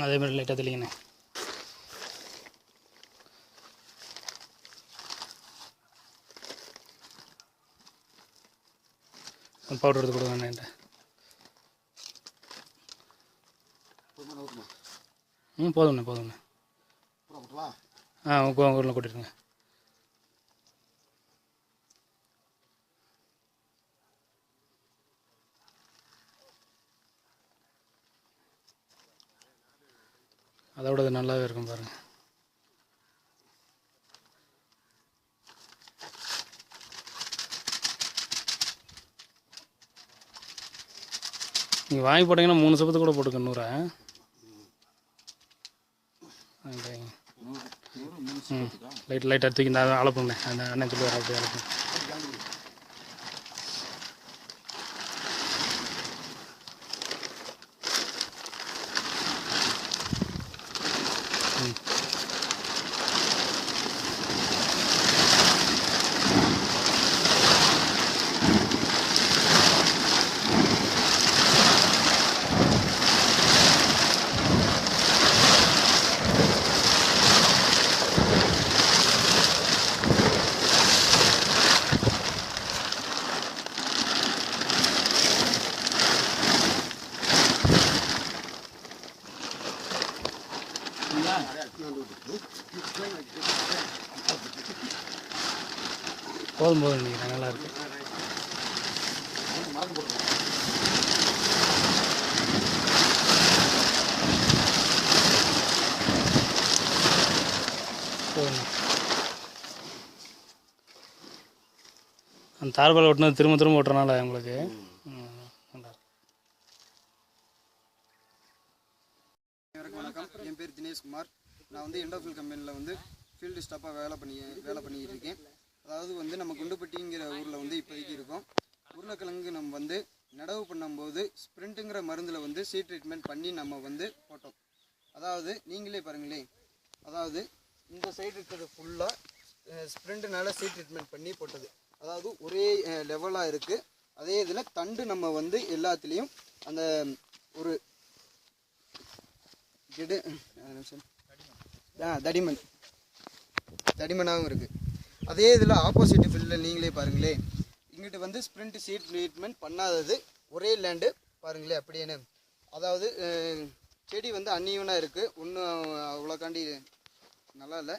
அதே மாதிரி லைட்டாக தெளிங்கண்ணே பவுடர் எடுத்து கொடுங்க என்கிட்ட. ம் போதும்ண்ணே போதும்ண்ணே ஆ உங்கள் ஊரில் கூட்டிட்டுங்க அதோட இது நல்லாவே இருக்கும் பாருங்கள் நீங்கள் வாங்கி போட்டிங்கன்னா மூணு சப்பத்து கூட போட்டுக்க நூறா. லைட் லைட் எடுத்துக்கி நான் அளப்புங்க அந்த அண்ணன் சொல்லி அப்படியே அளப்புங்க போதும் போதும் நீங்கள் நல்லா இருக்கு. போதும். அந்த தார்பால் ஓட்டினது திரும்ப திரும்ப ஓட்டுறனால உங்களுக்கு வணக்கம். என் பேர் தினேஷ்குமார். நான் வந்து எண்டோஃபில் கம்பெனியில் வந்து ஃபீல்டு ஸ்டாஃபாக வேலை பண்ணி வேலை பண்ணிக்கிட்டு இருக்கேன் அதாவது வந்து நம்ம குண்டுப்பட்டிங்கிற ஊரில் வந்து இப்போதைக்கு இருக்கோம். உருளைக்கிழங்கு நம்ம வந்து நடவு பண்ணும்போது ஸ்ப்ரிண்ட்டுங்கிற மருந்தில் வந்து சீட் ட்ரீட்மெண்ட் பண்ணி நம்ம வந்து போட்டோம். அதாவது நீங்களே பாருங்களேன். அதாவது இந்த சைடு இருக்கிறது ஃபுல்லாக ஸ்ப்ரிண்ட்டுனால சீட் ட்ரீட்மெண்ட் பண்ணி போட்டது. அதாவது ஒரே லெவலாக இருக்குது அதே இதில் தண்டு நம்ம வந்து எல்லாத்துலேயும் அந்த ஒரு கெடு நிமிஷம். ஆ தடிமன். தடிமனாகவும் இருக்குது அதே இதில் ஆப்போசிட் ஃபீல்டில் நீங்களே பாருங்களேன். இங்கிட்டு வந்து ஸ்ப்ரிண்ட் சீட் ட்ரீட்மெண்ட் பண்ணாதது ஒரே லேண்டு பாருங்களேன் அப்படியேன்னு. அதாவது செடி வந்து அன்னியூனாக இருக்குது ஒன்றும் அவ்வளோக்காண்டி நல்லா இல்லை.